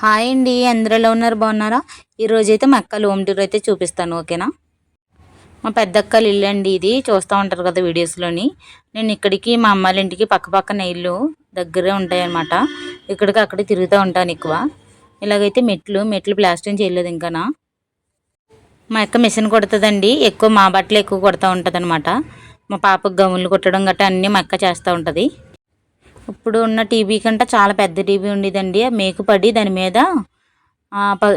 Hi అండి అందరూ ఉన్నారు? బాగున్నారా? ఈరోజు అయితే మా అక్కలు హోమ్ టూర్ అయితే చూపిస్తాను ఓకేనా? మా పెద్ద అక్కలు ఇల్లు అండి ఇది చూస్తూ ఉంటారు కదా వీడియోస్లోని. నేను ఇక్కడికి మా అమ్మాళ్ళ ఇంటికి పక్క పక్కన ఇల్లు దగ్గరే ఉంటాయన్నమాట. ఇక్కడికి అక్కడ తిరుగుతూ ఉంటాను ఎక్కువ. ఇలాగైతే మెట్లు మెట్లు ప్లాస్టింగ్ చేయలేదు ఇంకానా మా అక్క మిషన్ కొడుతుందండి ఎక్కువ మా బట్టలు ఎక్కువ కొడుతూ ఉంటుంది మా పాపకు గములు కుట్టడం గట్రా అన్నీ మా అక్క చేస్తూ ఉంటుంది. ఇప్పుడు ఉన్న టీవీ కంటే చాలా పెద్ద టీవీ ఉండేదండి. మేకు పడి దాని మీద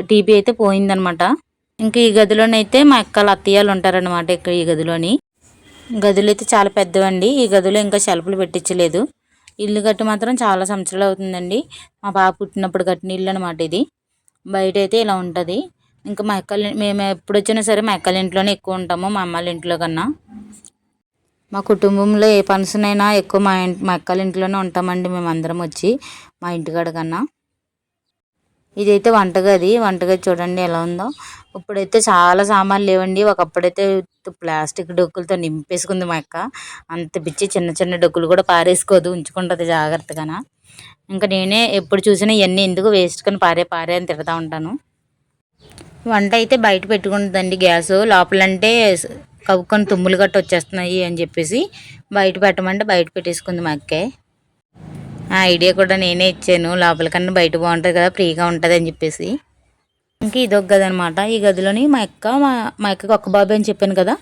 టీవీ అయితే పోయిందనమాట. ఇంకా ఈ గదిలోనైతే మా అక్కల అత్తయ్యలు ఉంటారనమాట ఇక్కడ ఈ గదిలోని. గదులు అయితే చాలా పెద్దవండి. ఈ గదిలో ఇంకా షెల్ఫ్లు పెట్టించలేదు. ఇల్లు కట్టి మాత్రం చాలా సంవత్సరాలు అవుతుందండి. మా పాప పుట్టినప్పుడు కట్టిన ఇల్లు అనమాట ఇది. బయట అయితే ఇలా ఉంటుంది. ఇంకా మా అక్కలు మేము ఎప్పుడు వచ్చినా సరే మా అక్కల ఇంట్లోనే ఎక్కువ ఉంటాము. మా అమ్మాళ్ళ ఇంట్లో కన్నా. మా కుటుంబంలో ఏ ఫంక్షన్ అయినా ఎక్కువ మా ఇంటి మా అక్కల ఇంట్లోనే ఉంటామండి మేము అందరం వచ్చి మా ఇంటికాడ కన్నా. ఇదైతే వంటగది. వంటగది చూడండి ఎలా ఉందో. ఇప్పుడైతే చాలా సామాన్లు లేవండి. ఒకప్పుడైతే ప్లాస్టిక్ డొక్కులతో నింపేసుకుంది మా అక్క. అంత పిచ్చి చిన్న చిన్న డొక్కులు కూడా పారేసుకోదు. ఉంచుకుంటుంది జాగ్రత్తగా ఇంకా నేనే ఎప్పుడు చూసినా ఇవన్నీ ఎందుకు వేస్ట్ కానీ పారే పారే అని తిడతా ఉంటాను. వంట అయితే బయట పెట్టుకుంటుందండి గ్యాస్. లోపలంటే కవ్వుకొని తుమ్ములు గట్ట వచ్చేస్తున్నాయి అని చెప్పేసి బయట పెట్టమంటే బయట పెట్టేసుకుంది మా అక్కే. ఆ ఐడియా కూడా నేనే ఇచ్చాను. లోపలికన్నా బయట బాగుంటుంది కదా ఫ్రీగా ఉంటుంది అని చెప్పేసి. ఇంకా ఇదొక గది అనమాట ఈ గదిలోని మా అక్క మా మా అక్కకి ఒక్క బాబు అని చెప్పాను కదా.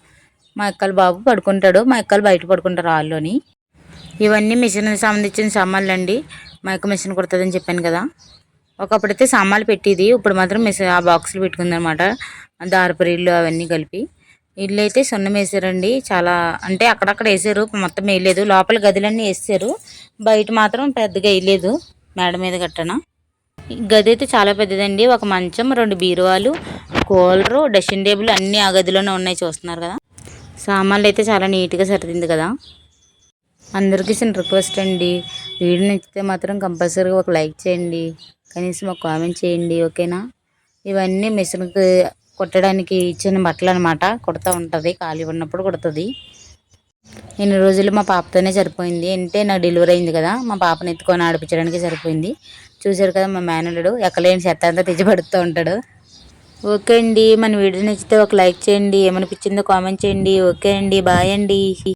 మా అక్కల బాబు పడుకుంటాడు. మా అక్కలు బయట పడుకుంటారు హాల్లోని. ఇవన్నీ మిషన్ సంబంధించిన సామాన్లు అండి. మా అక్క మిషన్ కుడుతుందని చెప్పాను కదా. ఒకప్పుడైతే సామాన్లు పెట్టేది. ఇప్పుడు మాత్రం మిషన్ ఆ బాక్సులు పెట్టుకుందనమాట దారపరీళ్ళు అవన్నీ కలిపి. ఇల్లు అయితే సున్నం వేసారండి. చాలా అంటే అక్కడక్కడ వేసారు. మొత్తం వేయలేదు. లోపల గదులన్నీ వేసారు. బయట మాత్రం పెద్దగా వేయలేదు. మేడ మీద గట్టన. గది అయితే చాలా పెద్దదండి. ఒక మంచం రెండు బీరువాలు కూలరు డస్టింగ్ టేబుల్ అన్నీ ఆ గదిలోనే ఉన్నాయి చూస్తున్నారు కదా. సామాన్లు అయితే చాలా నీట్గా సరిదింది కదా. అందరికీ చిన్న రిక్వెస్ట్ అండి. వీడియో నచ్చితే మాత్రం కంపల్సరీగా ఒక లైక్ చేయండి. కనీసం ఒక కామెంట్ చేయండి. ఓకేనా? ఇవన్నీ మిషన్కి కుట్టడానికి ఇచ్చిన బట్టలు అనమాట కుడతా ఉంటుంది. ఖాళీ ఉన్నప్పుడు కుడుతుంది. ఎన్ని రోజులు మా పాపతోనే సరిపోయింది. అంటే నాకు డెలివరీ అయింది కదా. మా పాపని ఎత్తుకొని ఆడిపించడానికి సరిపోయింది. చూశారు కదా మా మేనల్లుడు. ఎక్కలేని చెత్త అంతా తెచ్చిపడుతూ ఉంటాడు. ఓకే అండి. మన వీడియో నచ్చితే ఒక లైక్ చేయండి. ఏమనిపించిందో కామెంట్ చేయండి. ఓకే అండి. బాయ్ అండి.